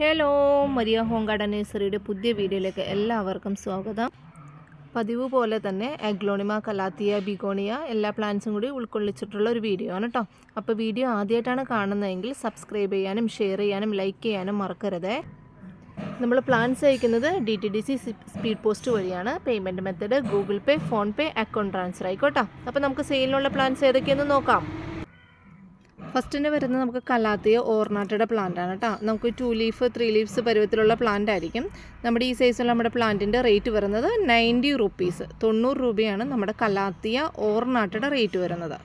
Hello Maria home garden നഴ്സറിയുടെ പുതിയ വീഡിയോയിലേക്ക് എല്ലാവർക്കും സ്വാഗതം. പതിവ് പോലെ തന്നെ അഗ്ലോണിമ കലാത്തിയ ബിഗോണിയ എല്ലാ പ്ലാന്റ്സും കൂടി ഉൾക്കൊള്ളിച്ചിട്ടുള്ള ഒരു വീഡിയോ ആണ് കേട്ടോ അപ്പോൾ വീഡിയോ ആദ്യമായിട്ടാണ് കാണുന്നതെങ്കിൽ സബ്സ്ക്രൈബ് ചെയ്യാനും ഷെയർ ചെയ്യാനും ലൈക്ക് ചെയ്യാനും മറക്കരുത്. നമ്മൾ പ്ലാൻസ് അയക്കുന്നത് D T D C speed post വഴിയാണ്. Payment method Google Pay PhonePe account transfer ആയിക്കോട്ടോ. അപ്പോൾ നമുക്ക് സെയിലിനുള്ള പ്ലാൻസ് ഏതൊക്കെയെന്ന് നോക്കാം. ഫസ്റ്റിന് വരുന്നത് നമുക്ക് കലാത്തിയ ഓർണാട്ടയുടെ പ്ലാന്റ് ആണ് കേട്ടോ നമുക്ക് ടു ലീഫ് ത്രീ ലീഫ്സ് പരുവത്തിലുള്ള പ്ലാന്റ് ആയിരിക്കും. നമ്മുടെ ഈ സൈസിലുള്ള നമ്മുടെ പ്ലാന്റിന്റെ റേറ്റ് വരുന്നത് നയന്റി റുപ്പീസ് തൊണ്ണൂറ് രൂപയാണ് നമ്മുടെ കലാത്തിയ ഓർണാട്ടയുടെ റേറ്റ് വരുന്നത്.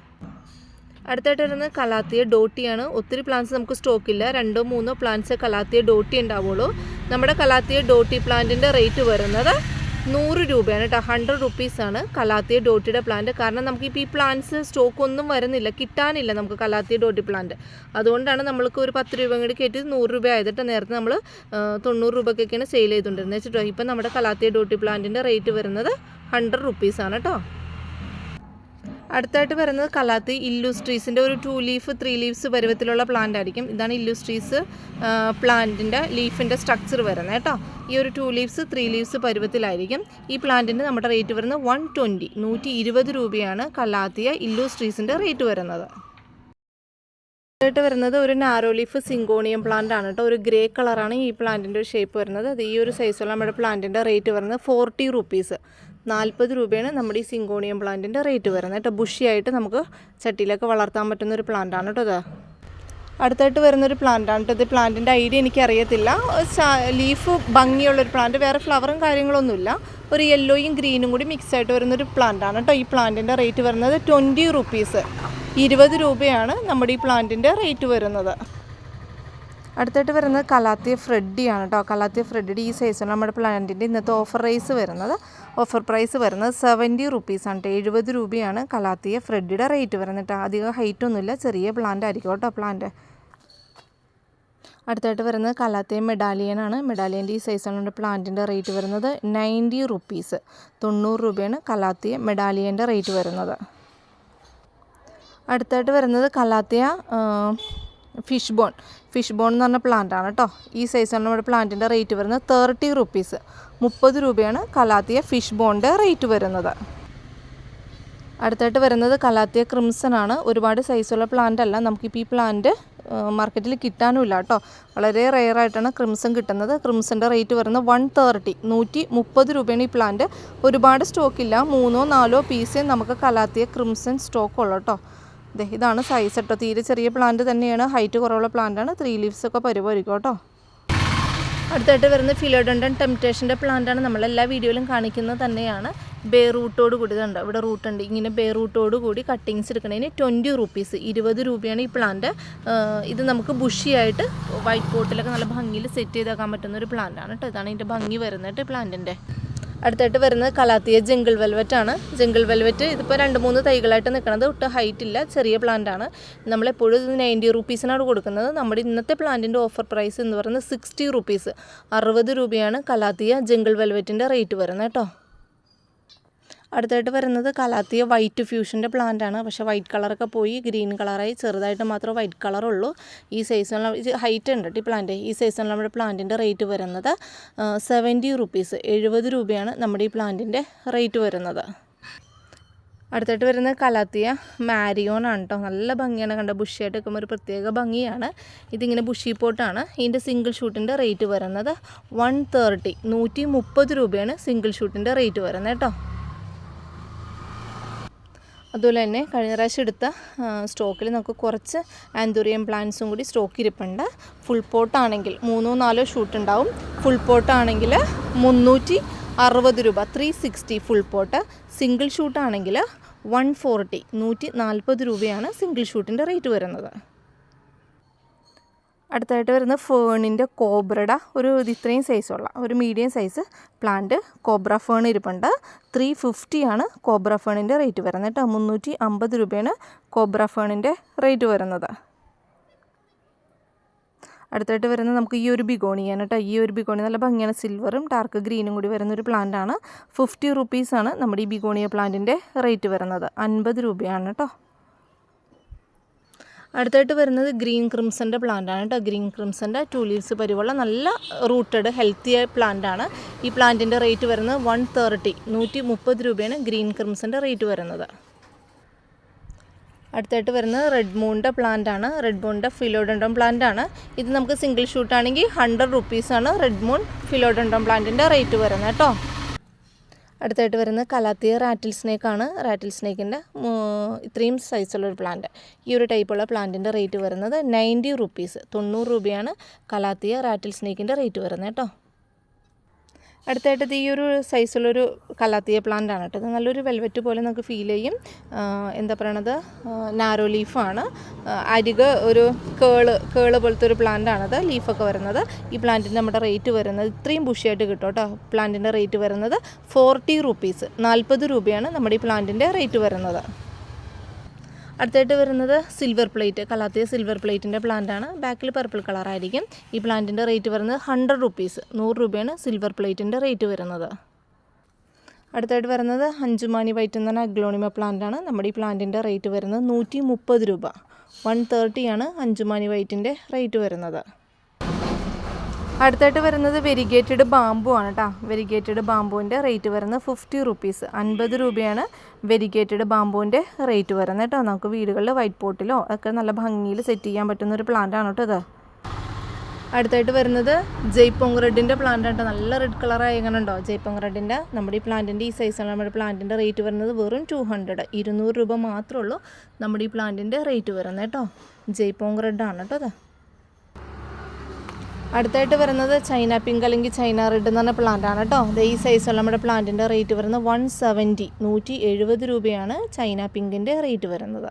അടുത്തായിട്ട് വരുന്നത് കലാത്തിയ ഡോട്ടിയാണ് ഒത്തിരി പ്ലാന്റ്സ് നമുക്ക് സ്റ്റോക്കില്ല രണ്ടോ മൂന്നോ പ്ലാന്റ്സ് കലാത്തിയ ഡോട്ടി ഉണ്ടാവുള്ളൂ. നമ്മുടെ കലാത്തിയ ഡോട്ടി പ്ലാന്റിന്റെ റേറ്റ് വരുന്നത് നൂറ് രൂപയാണ് കേട്ടോ. ഹൺഡ്രഡ് റുപ്പീസാണ് കലാത്തിയ ഡോട്ടിയുടെ പ്ലാന്റ് കാരണം നമുക്ക് ഇപ്പോൾ ഈ പ്ലാന്റ്സ് സ്റ്റോക്ക് ഒന്നും വരുന്നില്ല. കിട്ടാനില്ല നമുക്ക് കലാത്തിയ ഡോട്ടി പ്ലാന്റ് അതുകൊണ്ടാണ് നമ്മൾക്ക് ഒരു പത്ത് രൂപ കൂടി കയറ്റി നൂറ് രൂപ ആയതിട്ട് നേരത്തെ നമ്മൾ തൊണ്ണൂറ് രൂപയ്ക്കൊക്കെയാണ് സെയിൽ ചെയ്തുകൊണ്ടിരുന്നത് വെച്ചിട്ടോ? ഇപ്പം നമ്മുടെ കലാത്തിയ ഡോട്ടി പ്ലാന്റിന്റെ റേറ്റ് വരുന്നത് ഹൺഡ്രഡ് റുപ്പീസാണ് കേട്ടോ. അടുത്തായിട്ട് വരുന്നത് കലാത്തി ഇല്ലുസ്ട്രീസിന്റെ ഒരു ടു ലീഫ് ത്രീ ലീവ്സ് പരുവത്തിലുള്ള പ്ലാന്റ് ആയിരിക്കും. ഇതാണ് ഇല്ലൂസ്ട്രീസ് പ്ലാന്റിന്റെ ലീഫിന്റെ സ്ട്രക്ചർ വരുന്നത് കേട്ടോ. ഈ ഒരു ടു ലീവ്സ് ത്രീ ലീവ്സ് പരുവത്തിലായിരിക്കും. ഈ പ്ലാന്റിന്റെ നമ്മുടെ റേറ്റ് വരുന്നത് വൺ ട്വന്റി നൂറ്റി ഇരുപത് രൂപയാണ് കലാത്തിയ ഇല്ലുസ്ട്രീസിന്റെ റേറ്റ് വരുന്നത്. ആയിട്ട് വരുന്നത് ഒരു നാരോ ലീഫ് സിങ്കോണിയം പ്ലാന്റ് ആണ് കേട്ടോ. ഒരു ഗ്രേ കളറാണ് ഈ പ്ലാന്റിന്റെ ഒരു ഷേപ്പ് വരുന്നത്. അത് ഈ ഒരു സൈസുള്ള നമ്മുടെ പ്ലാന്റിന്റെ റേറ്റ് വരുന്നത് ഫോർട്ടി റുപ്പീസ് നാൽപ്പത് രൂപയാണ് നമ്മുടെ ഈ സിങ്കോണിയം പ്ലാന്റിന്റെ റേറ്റ് വരുന്നത് കേട്ടോ. ബുഷിയായിട്ട് നമുക്ക് ചട്ടിയിലൊക്കെ വളർത്താൻ പറ്റുന്ന ഒരു പ്ലാന്റ് ആണ് കേട്ടോ ഇത്. അടുത്തായിട്ട് വരുന്നൊരു പ്ലാന്റ് ആണ് കേട്ടോ ഇത്. പ്ലാന്റിന്റെ ഐഡിയ എനിക്കറിയത്തില്ല. ലീഫ് ഭംഗിയുള്ളൊരു പ്ലാന്റ് വേറെ ഫ്ലവറും കാര്യങ്ങളൊന്നുമില്ല. ഒരു യെല്ലോയും ഗ്രീനും കൂടി മിക്സ് ആയിട്ട് വരുന്നൊരു പ്ലാന്റ് ആണ് കേട്ടോ ഈ പ്ലാന്റിന്റെ റേറ്റ് വരുന്നത് ട്വന്റി റുപ്പീസ് ഇരുപത് രൂപയാണ് നമ്മുടെ ഈ പ്ലാന്റിന്റെ റേറ്റ് വരുന്നത്. അടുത്തായിട്ട് വരുന്നത് കലാത്തിയ ഫ്രെഡിയാണ് കേട്ടോ. കലാത്തിയ ഫ്രെഡിയുടെ ഈ സൈസാണ് നമ്മുടെ പ്ലാന്റിന്റെ ഇന്നത്തെ ഓഫർ റേസ് വരുന്നത്. ഓഫർ പ്രൈസ് വരുന്നത് സെവന്റി റുപ്പീസാണ് കേട്ടോ എഴുപത് രൂപയാണ് കലാത്തിയ ഫ്രെഡിയുടെ റേറ്റ് വരുന്നത് കേട്ടോ അധികം ഹൈറ്റ് ഒന്നുമില്ല. ചെറിയ പ്ലാന്റ് ആയിരിക്കും കേട്ടോ പ്ലാന്റ് അടുത്തായിട്ട് വരുന്നത് കലാത്തിയ മെഡാലിയൻ ആണ്. മെഡാലിയന്റെ ഈ സൈസാണ് പ്ലാന്റിന്റെ റേറ്റ് വരുന്നത് നയന്റി റുപ്പീസ്. തൊണ്ണൂറ് രൂപയാണ് കലാത്തിയ മെഡാലിയന്റെ റേറ്റ് വരുന്നത്. അടുത്തായിട്ട് വരുന്നത് calathea fish bone fish bone എന്ന് പറഞ്ഞ പ്ലാന്റ് ആണ് കേട്ടോ ഈ സൈസാണ് നമ്മുടെ പ്ലാന്റിന്റെ റേറ്റ് വരുന്നത് തേർട്ടി റുപ്പീസ് മുപ്പത് രൂപയാണ് കലാത്തിയ ഫിഷ് ബോണിന്റെ റേറ്റ് വരുന്നത്. അടുത്തായിട്ട് വരുന്നത് കലാത്തിയ ക്രിംസൺ ആണ്. ഒരുപാട് സൈസുള്ള പ്ലാന്റ് അല്ല. നമുക്കിപ്പോൾ ഈ പ്ലാന്റ് മാർക്കറ്റിൽ കിട്ടാനുമില്ല കേട്ടോ വളരെ റെയർ ആയിട്ടാണ് ക്രിംസൺ കിട്ടുന്നത്. ക്രിംസന്റെ റേറ്റ് വരുന്നത് വൺ തേർട്ടി നൂറ്റി മുപ്പത് രൂപയാണ് ഈ പ്ലാന്റ് ഒരുപാട് സ്റ്റോക്കില്ല മൂന്നോ നാലോ പീസേ നമുക്ക് കലാത്തിയ ക്രിംസൺ സ്റ്റോക്ക് ഉള്ളൂ കേട്ടോ ഇതാണ് സൈസ് കേട്ടോ. തീരെ ചെറിയ പ്ലാന്റ് തന്നെയാണ്. ഹൈറ്റ് കുറവുള്ള പ്ലാന്റാണ് ത്രീ ലീവ്സ് ഒക്കെ പരിപാടിക്കും കേട്ടോ. അടുത്തായിട്ട് വരുന്ന ഫിലോഡണ്ടൻ ടെംപ്റ്റേഷന്റെ പ്ലാന്റാണ് നമ്മളെല്ലാ വീഡിയോയിലും കാണിക്കുന്നത് തന്നെയാണ്. ബേ റൂട്ടോട് കൂടി ഇതുണ്ട് ഇവിടെ റൂട്ട് ഉണ്ട്. ഇങ്ങനെ ബേ റൂട്ടോട് കൂടി കട്ടിങ്സ് എടുക്കണതിന് ട്വന്റി റുപ്പീസ് ഇരുപത് രൂപയാണ് ഈ പ്ലാന്റ് ഇത് നമുക്ക് ബുഷിയായിട്ട് വൈറ്റ് പോട്ടിലൊക്കെ നല്ല ഭംഗിയിൽ സെറ്റ് ചെയ്താക്കാൻ പറ്റുന്ന ഒരു പ്ലാന്റാണ് കേട്ടോ ഇതാണ് ഇതിന്റെ ഭംഗി വരുന്നത് പ്ലാന്റിന്റെ അടുത്തായിട്ട് വരുന്നത് കലാത്തിയ ജംഗിൾ വെൽവെറ്റ് ആണ്. ജംഗിൾ വെൽവെറ്റ് ഇതിപ്പോൾ രണ്ട് മൂന്ന് തൈകളായിട്ട് നിൽക്കുന്നത് ഒട്ടും ഹൈറ്റ് ഇല്ല ചെറിയ പ്ലാന്റ് ആണ്. നമ്മളെപ്പോഴും ഇത് നയന്റി റുപ്പീസിനാണ് കൊടുക്കുന്നത്. നമ്മുടെ ഇന്നത്തെ പ്ലാന്റിന്റെ ഓഫർ പ്രൈസ് എന്ന് പറയുന്നത് സിക്സ്റ്റി റുപ്പീസ് അറുപത് രൂപയാണ് കലാത്തിയ ജംഗിൾ വെൽവെറ്റിന്റെ റേറ്റ് വരുന്നത് കേട്ടോ. അടുത്തായിട്ട് വരുന്നത് കലാത്തിയ വൈറ്റ് ഫ്യൂഷന്റെ പ്ലാന്റ് ആണ്. പക്ഷേ വൈറ്റ് കളറൊക്കെ പോയി ഗ്രീൻ കളറായി ചെറുതായിട്ട് മാത്രമേ വൈറ്റ് കളറുള്ളൂ ഈ സൈസിനുള്ള ഹൈറ്റ് ഉണ്ട് ഈ പ്ലാന്റ് ഈ സൈസിനുള്ള നമ്മുടെ പ്ലാന്റിന്റെ റേറ്റ് വരുന്നത് സെവന്റി റുപ്പീസ് എഴുപത് രൂപയാണ് നമ്മുടെ ഈ പ്ലാന്റിന്റെ റേറ്റ് വരുന്നത്. അടുത്തായിട്ട് വരുന്നത് കലാത്തിയ മാരിയോൺ ആണ് കേട്ടോ നല്ല ഭംഗിയാണ് കണ്ട? ബുഷിയായിട്ട് വെക്കുമ്പോൾ ഒരു പ്രത്യേക ഭംഗിയാണ്. ഇതിങ്ങനെ ബുഷി പോട്ടാണ് ഇതിന്റെ സിംഗിൾ ഷൂട്ടിന്റെ റേറ്റ് വരുന്നത് വൺ തേർട്ടി നൂറ്റി മുപ്പത് രൂപയാണ് സിംഗിൾ ഷൂട്ടിന്റെ റേറ്റ് വരുന്നത് കേട്ടോ അതുപോലെ തന്നെ കഴിഞ്ഞ പ്രാവശ്യം എടുത്ത സ്റ്റോക്കിൽ നമുക്ക് കുറച്ച് ആന്തൂറിയം പ്ലാന്റ്സും കൂടി സ്റ്റോക്ക് ഇരിപ്പുണ്ട്. ഫുൾ പോട്ടാണെങ്കിൽ മൂന്നോ നാലോ ഷൂട്ട് ഉണ്ടാവും. ഫുൾ പോട്ടാണെങ്കിൽ മുന്നൂറ്റി അറുപത് രൂപ three sixty full pot. Single ഷൂട്ടാണെങ്കിൽ one forty നൂറ്റി നാൽപ്പത് രൂപയാണ് സിംഗിൾ ഷൂട്ടിന്റെ റേറ്റ് വരുന്നത്. അടുത്തായിട്ട് വരുന്ന ഫേണിന്റെ കോബ്രയുടെ ഒരു ഇത്രയും സൈസുള്ള ഒരു medium size plant cobra fern ഇരിപ്പുണ്ട്. ത്രീ ഫിഫ്റ്റിയാണ് കോബ്ര ഫേണിന്റെ റേറ്റ് വരുന്നത് കേട്ടോ. മുന്നൂറ്റി അമ്പത് രൂപയാണ് കോബ്ര ഫേണിന്റെ റേറ്റ് വരുന്നത്. അടുത്തായിട്ട് വരുന്നത് നമുക്ക് ഈ ഒരു ബിഗോണിയാണ് കേട്ടോ. ഈ ഒരു ബിഗോണി നല്ല ഭംഗിയാണ്. സിൽവറും ഡാർക്ക് ഗ്രീനും കൂടി വരുന്ന ഒരു പ്ലാന്റ് ആണ്. ഫിഫ്റ്റി റുപ്പീസാണ് നമ്മുടെ ഈ ബിഗോണിയ പ്ലാന്റിന്റെ റേറ്റ് വരുന്നത്. അൻപത് രൂപയാണ് കേട്ടോ. അടുത്തായിട്ട് വരുന്നത് ഗ്രീൻ ക്രിംസന്റെ പ്ലാന്റ് ആണ് കേട്ടോ. ഗ്രീൻ ക്രിംസന്റെ ടു ലീവ്സ് പരിവുള്ള നല്ല റൂട്ടഡ് ഹെൽത്തി പ്ലാന്റ് ആണ് ഈ പ്ലാന്റിന്റെ റേറ്റ് വരുന്നത് വൺ തേർട്ടി നൂറ്റി മുപ്പത് രൂപയാണ് ഗ്രീൻ ക്രിംസന്റെ റേറ്റ് വരുന്നത്. അടുത്തായിട്ട് വരുന്നത് റെഡ് മൂണിന്റെ പ്ലാന്റ് ആണ് റെഡ് മൂണിന്റെ ഫിലോഡൻഡോം പ്ലാന്റ് ആണ് ഇത് നമുക്ക് സിംഗിൾ ഷൂട്ടാണെങ്കിൽ ഹൺഡ്രഡ് റുപ്പീസാണ് റെഡ് മൂൺ ഫിലോഡൻഡോം പ്ലാന്റിന്റെ റേറ്റ് വരുന്നത് കേട്ടോ. അടുത്തായിട്ട് വരുന്ന കലാത്തിയ റാറ്റിൽ സ്നേക്കാണ്. റാറ്റിൽ സ്നേക്കിന്റെ ഇത്രയും സൈസുള്ളൊരു പ്ലാന്റ് ഈ ഒരു ടൈപ്പുള്ള പ്ലാന്റിന്റെ റേറ്റ് വരുന്നത് നയന്റി റുപ്പീസ് തൊണ്ണൂറ് രൂപയാണ് കലാത്തിയ റാറ്റിൽ സ്നേക്കിന്റെ റേറ്റ് വരുന്നത് കേട്ടോ. അടുത്തായിട്ട് ഇത് ഈ ഒരു സൈസുള്ളൊരു കലാത്തിയ പ്ലാന്റ് ആണ് കേട്ടോ. ഇത് നല്ലൊരു വെൽവെറ്റ് പോലെ നമുക്ക് ഫീൽ ചെയ്യും. എന്താ പറയണത്? നാരോ ലീഫാണ് അരിക് ഒരു കേൾ കേൾ പോലത്തെ ഒരു പ്ലാന്റ് ആണത് ലീഫൊക്കെ വരുന്നത്. ഈ പ്ലാന്റിന് നമ്മുടെ റേറ്റ് വരുന്നത് ഇത്രയും ബുഷിയായിട്ട് കിട്ടും കേട്ടോ. പ്ലാന്റിന്റെ റേറ്റ് വരുന്നത് ഫോർട്ടി റുപ്പീസ് നാൽപ്പത് രൂപയാണ് നമ്മുടെ ഈ പ്ലാന്റിന്റെ റേറ്റ് വരുന്നത്. അടുത്തായിട്ട് വരുന്നത് സിൽവർ പ്ലേറ്റ് കലാത്തിയ സിൽവർ പ്ലേറ്റിന്റെ പ്ലാന്റാണ് ബാക്കിൽ പർപ്പിൾ കളറായിരിക്കും ഈ പ്ലാന്റിന്റെ റേറ്റ് വരുന്നത് ഹൺഡ്രഡ് റുപ്പീസ് നൂറ് രൂപയാണ് സിൽവർ പ്ലേറ്റിന്റെ റേറ്റ് വരുന്നത്. അടുത്തായിട്ട് വരുന്നത് അഞ്ചുമാനി വൈറ്റ് എന്ന് പറഞ്ഞ അഗ്ലോണിമ പ്ലാന്റാണ് നമ്മുടെ ഈ പ്ലാന്റിന്റെ റേറ്റ് വരുന്നത് നൂറ്റി രൂപ. വൺ തേർട്ടിയാണ് അഞ്ചുമാനി വൈറ്റിന്റെ റേറ്റ് വരുന്നത്. അടുത്തായിട്ട് വരുന്നത് വെരിഗേറ്റഡ് ബാമ്പു ആണ് കേട്ടോ വെരിഗേറ്റഡ് ബാമ്പുവിന്റെ റേറ്റ് വരുന്നത് ഫിഫ്റ്റി റുപ്പീസ് അൻപത് രൂപയാണ് വെരിഗേറ്റഡ് ബാമ്പുവിന്റെ റേറ്റ് വരുന്നത് കേട്ടോ നമുക്ക് വീടുകളിൽ വൈറ്റ് പോട്ടിലോ ഒക്കെ നല്ല ഭംഗിയിൽ സെറ്റ് ചെയ്യാൻ പറ്റുന്ന ഒരു പ്ലാന്റ് ആണ് കേട്ടോ ഇത്. അടുത്തായിട്ട് വരുന്നത് ജയ്പോങ് റെഡിന്റെ പ്ലാന്റ് ആണ് നല്ല റെഡ് കളർ ആയങ്ങനുണ്ടോ ജയ്പോങ് റെഡിന്റെ നമ്മുടെ ഈ പ്ലാന്റിന്റെ ഈ സൈസാണ് നമ്മുടെ പ്ലാന്റിന്റെ റേറ്റ് വരുന്നത് വെറും ടു ഹൺഡ്രഡ് ഇരുന്നൂറ് രൂപ മാത്രമേ ഉള്ളൂ നമ്മുടെ ഈ പ്ലാന്റിന്റെ റേറ്റ് വരുന്നത് കേട്ടോ ജയ്പോങ് ആണ് കേട്ടോ അത് അടുത്തായിട്ട് വരുന്നത് ചൈന പിങ്ക് അല്ലെങ്കിൽ ചൈന റെഡ് എന്ന് പറഞ്ഞ പ്ലാന്റ് ആണ് കേട്ടോ ഈ സൈസുള്ള നമ്മുടെ പ്ലാന്റിന്റെ റേറ്റ് വരുന്നത് വൺ സെവന്റി നൂറ്റി എഴുപത് രൂപയാണ് ചൈന പിങ്കിന്റെ റേറ്റ് വരുന്നത്.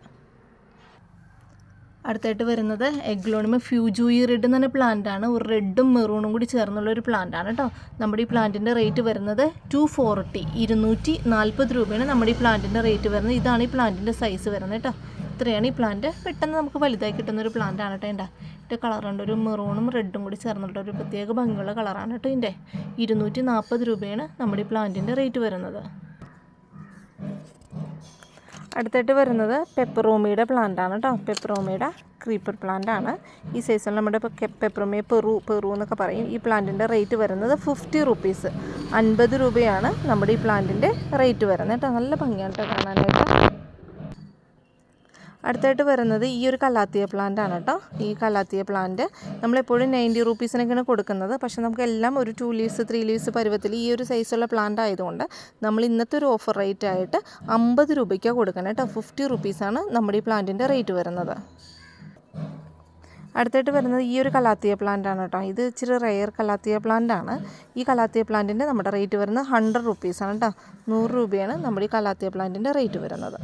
അടുത്തായിട്ട് വരുന്നത് എഗ്ലോണിമ ഫ്യൂജൂയി റെഡ് എന്ന് പറഞ്ഞ പ്ലാന്റ് ആണ്. ഒരു റെഡും മെറൂണും കൂടി ചേർന്നുള്ള ഒരു പ്ലാന്റ് ആണ് കേട്ടോ നമ്മുടെ ഈ പ്ലാന്റിന്റെ റേറ്റ് വരുന്നത് ടു ഫോർട്ടി ഇരുന്നൂറ്റി നാൽപ്പത് രൂപയാണ് നമ്മുടെ ഈ പ്ലാന്റിന്റെ റേറ്റ് വരുന്നത്. ഇതാണ് ഈ പ്ലാന്റിന്റെ സൈസ് വരുന്നത് കേട്ടോ ഇത്രയാണ് ഈ പ്ലാന്റ് പെട്ടെന്ന് നമുക്ക് വലുതായി കിട്ടുന്ന ഒരു പ്ലാന്റ് ആണ് കേട്ടോ ഇതിന്റെ കളറുണ്ട്. ഒരു മെറൂണും റെഡും കൂടി ചേർന്നിട്ട് ഒരു പ്രത്യേക ഭംഗിയുള്ള കളറാണ് കേട്ടോ ഇതിന്റെ. ഇരുന്നൂറ്റി നാൽപ്പത് രൂപയാണ് നമ്മുടെ ഈ പ്ലാന്റിന്റെ റേറ്റ് വരുന്നത്. അടുത്തായിട്ട് വരുന്നത് പെപ്പറോമിയുടെ പ്ലാന്റാണ് കേട്ടോ. പെപ്പറോമിയുടെ ക്രീപ്പർ പ്ലാന്റാണ്. ഈ സൈസിൽ നമ്മുടെ പെപ്പറോമിയ പെപ്പറോമി പെറു പെറു എന്നൊക്കെ പറയും. ഈ പ്ലാന്റിന്റെ റേറ്റ് വരുന്നത് ഫിഫ്റ്റി റുപ്പീസ്. അൻപത് രൂപയാണ് നമ്മുടെ ഈ പ്ലാന്റിന്റെ റേറ്റ് വരുന്നത് കേട്ടോ. നല്ല ഭംഗിയാണ് കേട്ടോ കാണാനായിട്ട്. അടുത്തായിട്ട് വരുന്നത് ഈ ഒരു കല്ലാത്തിയ പ്ലാന്റ് ആണ് കേട്ടോ. ഈ കല്ലാത്തിയ പ്ലാന്റ് നമ്മളെപ്പോഴും നയന്റി റുപ്പീസിനൊക്കെയാണ് കൊടുക്കുന്നത്. പക്ഷേ നമുക്കെല്ലാം ഒരു ടു ലീവ്സ് ത്രീ ലീവ്സ് പരുവത്തിൽ ഈ ഒരു സൈസുള്ള പ്ലാന്റ് ആയതുകൊണ്ട് നമ്മൾ ഇന്നത്തെ ഒരു ഓഫർ റേറ്റ് ആയിട്ട് അമ്പത് രൂപയ്ക്കാണ് കൊടുക്കണം കേട്ടോ. ഫിഫ്റ്റി റുപ്പീസാണ് നമ്മുടെ ഈ പ്ലാന്റിന്റെ റേറ്റ് വരുന്നത്. അടുത്തായിട്ട് വരുന്നത് ഈ ഒരു കലാത്തിയ പ്ലാന്റ് ആണ് കേട്ടോ. ഇത് ഇച്ചിരി റെയർ കലാത്തിയ പ്ലാന്റ് ആണ്. ഈ കലാത്തിയ പ്ലാന്റിന്റെ നമ്മുടെ റേറ്റ് വരുന്നത് ഹൺഡ്രഡ് റുപ്പീസാണ് കേട്ടോ. നൂറ് രൂപയാണ് നമ്മുടെ ഈ കലാത്തിയ പ്ലാന്റിന്റെ റേറ്റ് വരുന്നത്.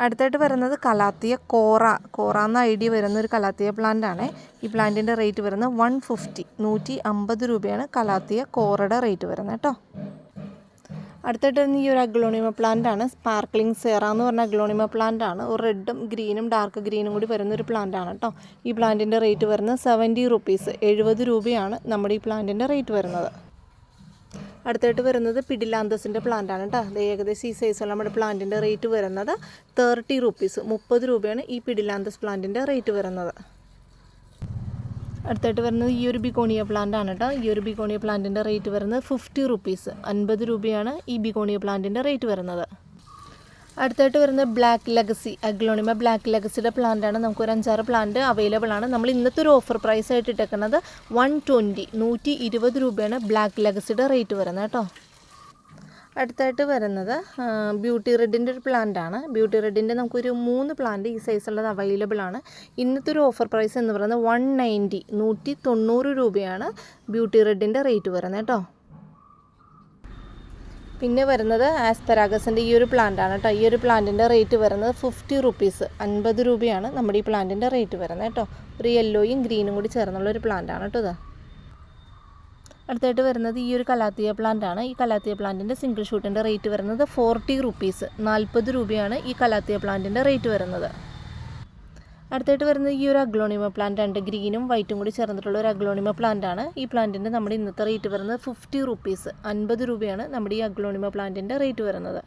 അടുത്തായിട്ട് വരുന്നത് കലാത്തിയ കോറ. കോറ എന്ന ഐഡിയ വരുന്ന ഒരു കലാത്തിയ പ്ലാന്റ് ആണ്. ഈ പ്ലാന്റിന്റെ റേറ്റ് വരുന്നത് വൺ ഫിഫ്റ്റി നൂറ്റി അമ്പത് രൂപയാണ് കലാത്തിയ കോറയുടെ റേറ്റ് വരുന്നത് കേട്ടോ അടുത്തായിട്ട് വരുന്ന ഈ ഒരു അഗ്ലോണിമ പ്ലാന്റ് ആണ് സ്പാർക്ലിംഗ് സെറ എന്ന് പറഞ്ഞ അഗ്ലോണിമ പ്ലാന്റ് ആണ്. ഒരു റെഡും ഗ്രീനും ഡാർക്ക് ഗ്രീനും കൂടി വരുന്ന ഒരു പ്ലാന്റ് ആണ് കേട്ടോ ഈ പ്ലാന്റിന്റെ റേറ്റ് വരുന്നത് സെവന്റി റുപ്പീസ് എഴുപത് രൂപയാണ് നമ്മുടെ ഈ പ്ലാന്റിന്റെ റേറ്റ് വരുന്നത്. അടുത്തായിട്ട് വരുന്നത് പിഡിലാന്തസിന്റെ പ്ലാന്റാണ് കേട്ടോ അത് ഏകദേശം ഈ സൈസുള്ള നമ്മുടെ പ്ലാന്റിന്റെ റേറ്റ് വരുന്നത് തേർട്ടി റുപ്പീസ് മുപ്പത് രൂപയാണ് ഈ പിഡിലാന്തസ് പ്ലാന്റിന്റെ റേറ്റ് വരുന്നത്. അടുത്തായിട്ട് വരുന്നത് ഈ ഒരു ബിഗോണിയ പ്ലാന്റ് ആണ് കേട്ടോ ഈ ഒരു ബിഗോണിയ പ്ലാന്റിന്റെ റേറ്റ് വരുന്നത് ഫിഫ്റ്റി റുപ്പീസ് അൻപത് രൂപയാണ് ഈ ബിഗോണിയ പ്ലാന്റിന്റെ റേറ്റ് വരുന്നത്. അടുത്തായിട്ട് വരുന്നത് ബ്ലാക്ക് ലെഗസി അഗ്ലോണിമ ബ്ലാക്ക് ലെഗസിയുടെ പ്ലാന്റ് ആണ്. നമുക്ക് ഒരു അഞ്ചാറ് പ്ലാന്റ് അവൈലബിൾ ആണ്. നമ്മൾ ഇന്നത്തെ ഒരു ഓഫർ പ്രൈസ് ആയിട്ട് ഇട്ടേക്കുന്നത് വൺ ട്വന്റി നൂറ്റി ഇരുപത് രൂപയാണ് ബ്ലാക്ക് ലെഗസിയുടെ റേറ്റ് വരുന്നത് കേട്ടോ. അടുത്തായിട്ട് വരുന്നത് ബ്യൂട്ടി റെഡിന്റെ ഒരു പ്ലാന്റ് ആണ്. ബ്യൂട്ടി റെഡിന്റെ നമുക്കൊരു മൂന്ന് പ്ലാന്റ് ഈ സൈസുള്ളത് അവൈലബിൾ ആണ്. ഇന്നത്തെ ഒരു ഓഫർ പ്രൈസ് എന്ന് പറയുന്നത് വൺ നയന്റി നൂറ്റി തൊണ്ണൂറ് രൂപയാണ് ബ്യൂട്ടി റെഡിന്റെ റേറ്റ് വരുന്നത് കേട്ടോ. പിന്നെ വരുന്നത് ആസ്തരാഗസിന്റെ ഈ ഒരു പ്ലാന്റ് ആണ് കേട്ടോ. ഈ ഒരു പ്ലാന്റിന്റെ റേറ്റ് വരുന്നത് ഫിഫ്റ്റി റുപ്പീസ് അൻപത് രൂപയാണ് നമ്മുടെ ഈ പ്ലാന്റിന്റെ റേറ്റ് വരുന്നത് കേട്ടോ. ഒരു യെല്ലോയും ഗ്രീനും കൂടി ചേർന്നുള്ള ഒരു പ്ലാന്റ് ആണ് കേട്ടോ ഇത്. അടുത്തായിട്ട് വരുന്നത് ഈ ഒരു കലാത്തിയ പ്ലാന്റ് ആണ്. ഈ കലാത്തിയ പ്ലാന്റിന്റെ സിംഗിൾ ഷൂട്ടിന്റെ റേറ്റ് വരുന്നത് ഫോർട്ടി റുപ്പീസ് നാൽപ്പത് രൂപയാണ് ഈ കലാത്തിയ പ്ലാന്റിന്റെ റേറ്റ് വരുന്നത്. അടുത്തായിട്ട് വരുന്നത് ഈ ഒരു അഗ്ലോണിമ പ്ലാന്റ് ആണ്. ഗ്രീനും വൈറ്റും കൂടി ചേർന്നിട്ടുള്ള ഒരു അഗ്ലോണിമ പ്ലാന്റ് ആണ്. ഈ പ്ലാന്റിന്റെ നമ്മുടെ ഇന്നത്തെ റേറ്റ് വരുന്നത് ഫിഫ്റ്റി റുപ്പീസ് അൻപത് രൂപയാണ് നമ്മുടെ ഈ അഗ്ലോണിമ പ്ലാന്റിന്റെ റേറ്റ് വരുന്നത്.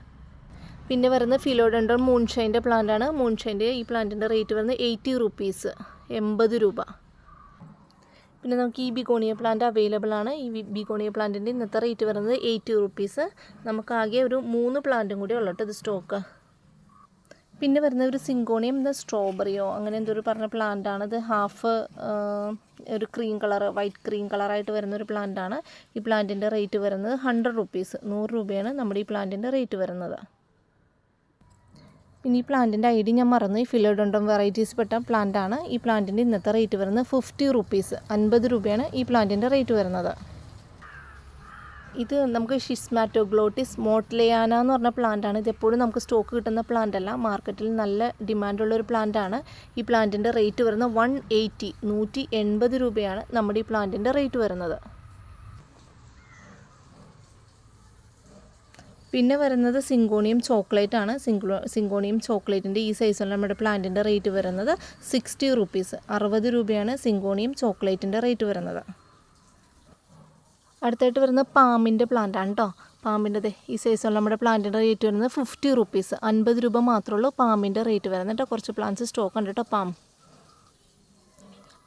പിന്നെ വരുന്ന ഫിലോഡൻഡർ മൂൺഷൈന്റെ പ്ലാന്റാണ് മൂൺഷൈന്റെ ഈ പ്ലാന്റിന്റെ റേറ്റ് വരുന്നത് എയ്റ്റി റുപ്പീസ് എൺപത് രൂപ. പിന്നെ നമുക്ക് ഈ ബിഗോണിയ പ്ലാന്റ് അവൈലബിൾ ആണ്. ഈ ബിഗോണിയ പ്ലാന്റിന്റെ ഇന്നത്തെ റേറ്റ് വരുന്നത് എയ്റ്റി റുപ്പീസ് നമുക്ക് ആകെ ഒരു മൂന്ന് പ്ലാന്റും കൂടി ഉള്ളൂ ഇത് സ്റ്റോക്ക് പിന്നെ വരുന്ന ഒരു സിങ്കോണിയം എന്ന സ്ട്രോബെറിയോ അങ്ങനെ എന്തോ ഒരു പറഞ്ഞ പ്ലാന്റ് ആണ്. ഇത് ഹാഫ് ഒരു ക്രീം കളർ വൈറ്റ് ക്രീം കളറായിട്ട് വരുന്ന ഒരു പ്ലാന്റ് ആണ്. ഈ പ്ലാന്റിന്റെ റേറ്റ് വരുന്നത് ഹൺഡ്രഡ് റുപ്പീസ് നൂറ് രൂപയാണ് നമ്മുടെ ഈ പ്ലാന്റിന്റെ റേറ്റ് വരുന്നത്. പിന്നെ ഈ പ്ലാന്റിന്റെ ഐ ഡി ഞാൻ മറന്നു. ഈ ഫിലോഡോണ്ടം വെറൈറ്റീസ് പെട്ട പ്ലാന്റ് ആണ്. ഈ പ്ലാന്റിന്റെ ഇന്നത്തെ റേറ്റ് വരുന്നത് ഫിഫ്റ്റി റുപ്പീസ് അൻപത് രൂപയാണ് ഈ പ്ലാന്റിന്റെ റേറ്റ് വരുന്നത്. ഇത് നമുക്ക് ഷിസ്മാറ്റോഗ്ലോട്ടിസ് മോട്ട്ലിയാന എന്ന് പറഞ്ഞ പ്ലാന്റ് ആണ്. ഇത് എപ്പോഴും നമുക്ക് സ്റ്റോക്ക് കിട്ടുന്ന പ്ലാന്റ് അല്ല. മാർക്കറ്റിൽ നല്ല ഡിമാൻഡുള്ള ഒരു പ്ലാന്റ് ആണ്. ഈ പ്ലാന്റിന്റെ റേറ്റ് വരുന്നത് വൺ എയ്റ്റി നൂറ്റി എൺപത് രൂപയാണ് നമ്മുടെ ഈ പ്ലാന്റിന്റെ റേറ്റ് വരുന്നത്. പിന്നെ വരുന്നത് സിങ്കോണിയം ചോക്ലേറ്റ് ആണ്. സിങ്കോ സിങ്കോണിയം ചോക്ലേറ്റിന്റെ ഈ സൈസാണ് നമ്മുടെ പ്ലാന്റിന്റെ റേറ്റ് വരുന്നത് സിക്സ്റ്റി റുപ്പീസ് അറുപത് രൂപയാണ് സിങ്കോണിയം ചോക്ലേറ്റിന്റെ റേറ്റ് വരുന്നത്. അടുത്തായിട്ട് വരുന്നത് പാമ്പിന്റെ പ്ലാന്റ് ആണ് കേട്ടോ പാമ്പിന്റെ ദേ ഈ സൈസുള്ള നമ്മുടെ പ്ലാന്റിന്റെ റേറ്റ് വരുന്നത് ഫിഫ്റ്റി റുപ്പീസ് അൻപത് രൂപ മാത്രമേ ഉള്ളൂ പാമ്പിന്റെ റേറ്റ് വരുന്നത് കേട്ടോ കുറച്ച് പ്ലാന്റ്സ് സ്റ്റോക്ക് ഉണ്ട് കേട്ടോ പാമ്പ്.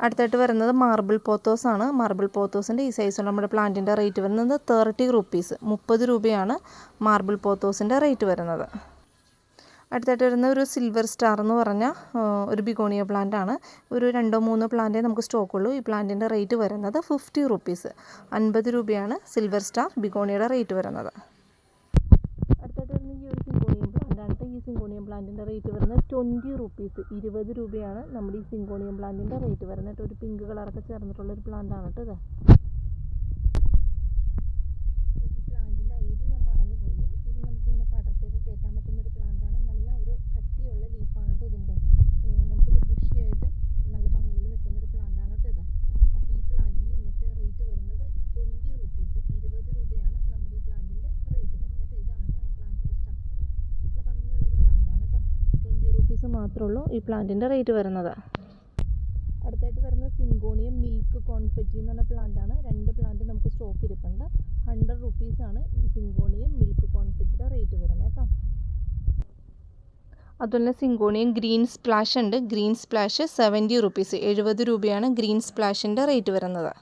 അടുത്തായിട്ട് വരുന്നത് മാർബിൾ പോത്തോസ് ആണ്. മാർബിൾ പോത്തോസിന്റെ ഈ സൈസുള്ള നമ്മുടെ പ്ലാന്റിന്റെ റേറ്റ് വരുന്നത് തേർട്ടി റുപ്പീസ് മുപ്പത് രൂപയാണ് മാർബിൾ പോത്തോസിന്റെ റേറ്റ് വരുന്നത്. അടുത്തായിട്ട് വരുന്ന ഒരു സിൽവർ സ്റ്റാർ എന്ന് പറഞ്ഞ ഒരു ബിഗോണിയ പ്ലാന്റ് ആണ്. ഒരു രണ്ടോ മൂന്നോ പ്ലാന്റേ നമുക്ക് സ്റ്റോക്ക് ഉള്ളൂ. ഈ പ്ലാന്റിന്റെ റേറ്റ് വരുന്നത് ഫിഫ്റ്റി റുപ്പീസ് അൻപത് രൂപയാണ് സിൽവർ സ്റ്റാർ ബിഗോണിയുടെ റേറ്റ് വരുന്നത്. വരുന്ന ഈ സിങ്കോണിയം ഈ പ്ലാന്റിന്റെ റേറ്റ് വരുന്നത് ട്വന്റി റുപ്പീസ് ഇരുപത് രൂപയാണ് നമ്മുടെ ഈ സിങ്കോണിയം പ്ലാന്റിന്റെ റേറ്റ് വരുന്നത്. ഒരു പിങ്ക് കളറൊക്കെ ചേർന്നിട്ടുള്ള ഒരു പ്ലാന്റ് ആണ് കേട്ടോ ഇത് ഈ പ്ലാന്റിന്റെ ഐഡി ഞാൻ മറന്നുപോയി ഇത് നമുക്ക് ഇങ്ങനെ പടർത്തിയൊക്കെ കയറ്റാൻ പറ്റുന്ന ഒരു പ്ലാന്റ് ആണ് നല്ല ഒരു കട്ടിയുള്ള ലീഫാണ് കേട്ടോ ഇതിന്റെ നമുക്കിത് ബുഷിയായിട്ട് നല്ല ഭംഗിയിൽ വെക്കുന്ന ഒരു പ്ലാന്റ് ആണ് കേട്ടോ ഇത് അപ്പോൾ ഈ പ്ലാന്റിന്റെ ഇന്നത്തെ റേറ്റ് വരുന്നത് ട്വന്റി റുപ്പീസ് ഇരുപത് രൂപയാണ് നമ്മുടെ ഈ പ്ലാന്റിന്റെ റേറ്റ് വരുന്നത് കേട്ടോ ഇതാണ് കേട്ടോ ആ പ്ലാന്റിന്റെ സ്ട്രക്ചർ നല്ല ഭംഗിയുള്ള ഒരു പ്ലാന്റ് ആണ് കേട്ടോ റുപ്പീസ് മാത്രമേ ഉള്ളൂ ഈ പ്ലാന്റിന്റെ റേറ്റ് വരുന്നത്. അടുത്തായിട്ട് വരുന്ന സിങ്കോണിയം മിൽക്ക് കോൺഫെറ്റി എന്ന് പറഞ്ഞ പ്ലാന്റാണ് രണ്ട് പ്ലാന്റ് നമുക്ക് സ്റ്റോക്ക് ഇരിപ്പുണ്ട്. ഹൺഡ്രഡ് റുപ്പീസാണ് ഈ സിങ്കോണിയം മിൽക്ക് കോൺഫെറ്റിയുടെ റേറ്റ് വരുന്നത് കേട്ടോ. അതുപോലെ സിങ്കോണിയം ഗ്രീൻ സ്പ്ലാഷ് ഉണ്ട്. ഗ്രീൻ സ്പ്ലാഷ് സെവന്റി റുപ്പീസ് എഴുപത് രൂപയാണ് ഗ്രീൻ സ്പ്ലാഷിന്റെ റേറ്റ് വരുന്നത്.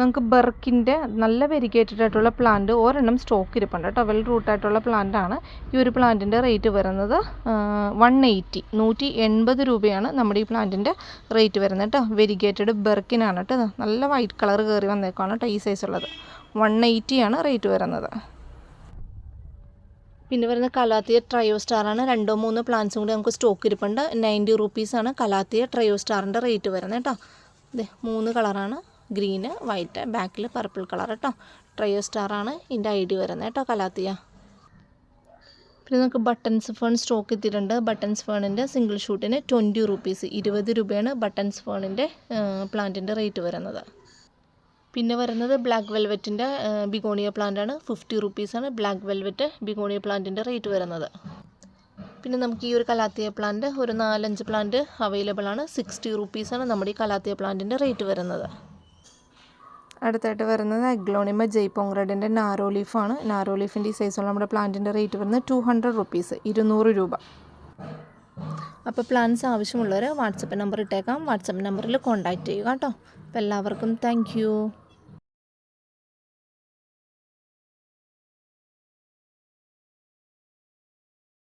നമുക്ക് ബർക്കിന്റെ നല്ല വെരിഗേറ്റഡ് ആയിട്ടുള്ള പ്ലാന്റ് ഒരെണ്ണം സ്റ്റോക്ക് ഇരിപ്പുണ്ട് കേട്ടോ. വെൽ റൂട്ടായിട്ടുള്ള പ്ലാന്റ് ആണ്. ഈ ഒരു പ്ലാന്റിന്റെ റേറ്റ് വരുന്നത് വൺ എയ്റ്റി നൂറ്റി എൺപത് രൂപയാണ് നമ്മുടെ ഈ പ്ലാന്റിന്റെ റേറ്റ് വരുന്നത് കേട്ടോ. വെരിഗേറ്റഡ് ബെർക്കിനാണ് കേട്ടോ നല്ല വൈറ്റ് കളർ കയറി വന്നേക്കാണ് കേട്ടോ ഈ സൈസ് ഉള്ളത്. വൺ എയ്റ്റിയാണ് റേറ്റ് വരുന്നത്. പിന്നെ വരുന്ന കലാത്തിയ ട്രയോ സ്റ്റാറാണ് രണ്ടോ മൂന്നോ പ്ലാന്റ്സും കൂടി നമുക്ക് സ്റ്റോക്ക് ഇരിപ്പുണ്ട്. നയന്റി റുപ്പീസാണ് കലാത്തിയ ട്രയോ സ്റ്റാറിന്റെ റേറ്റ് വരുന്നത് കേട്ടോ. മൂന്ന് കളറാണ് ഗ്രീന് വൈറ്റ് ബാക്കിൽ പർപ്പിൾ കളർ കേട്ടോ ട്രയോ സ്റ്റാറാണ് ഇതിന്റെ ഐ ഡി വരുന്നത് കേട്ടോ കലാത്തിയ. പിന്നെ നമുക്ക് ബട്ടൺസ് ഫേൺ സ്റ്റോക്ക് എത്തിയിട്ടുണ്ട്. ബട്ടൺസ് ഫേണിന്റെ സിംഗിൾ ഷൂട്ടിന് ട്വന്റി റുപ്പീസ് ഇരുപത് രൂപയാണ് ബട്ടൺസ് ഫേണിന്റെ പ്ലാന്റിന്റെ റേറ്റ് വരുന്നത്. പിന്നെ വരുന്നത് ബ്ലാക്ക് വെൽവെറ്റിന്റെ ബിഗോണിയ പ്ലാന്റ് ആണ്. ഫിഫ്റ്റി റുപ്പീസാണ് ബ്ലാക്ക് വെൽവെറ്റ് ബിഗോണിയ പ്ലാന്റിന്റെ റേറ്റ് വരുന്നത്. പിന്നെ നമുക്ക് ഈ ഒരു കലാത്തിയ പ്ലാന്റ് ഒരു നാലഞ്ച് പ്ലാന്റ് അവൈലബിൾ ആണ്. സിക്സ്റ്റി റുപ്പീസാണ് നമ്മുടെ ഈ കലാത്തിയ പ്ലാന്റിന്റെ റേറ്റ് വരുന്നത്. അടുത്തായിട്ട് വരുന്നത് അഗ്ലോണിമ ജയ്പോങ്റഡിന്റെ നാരോ ലീഫാണ്. നാരോ ലീഫിന്റെ ഈ സൈസുള്ള നമ്മുടെ പ്ലാന്റിന്റെ റേറ്റ് വരുന്നത് ടു ഹൺഡ്രഡ് റുപ്പീസ് ഇരുന്നൂറ് രൂപ. അപ്പോൾ പ്ലാൻസ് ആവശ്യമുള്ളവർ വാട്സപ്പ് നമ്പർ ഇട്ടേക്കാം. വാട്സപ്പ് നമ്പറിൽ കോൺടാക്റ്റ് ചെയ്യുക കേട്ടോ അപ്പോൾ എല്ലാവർക്കും താങ്ക്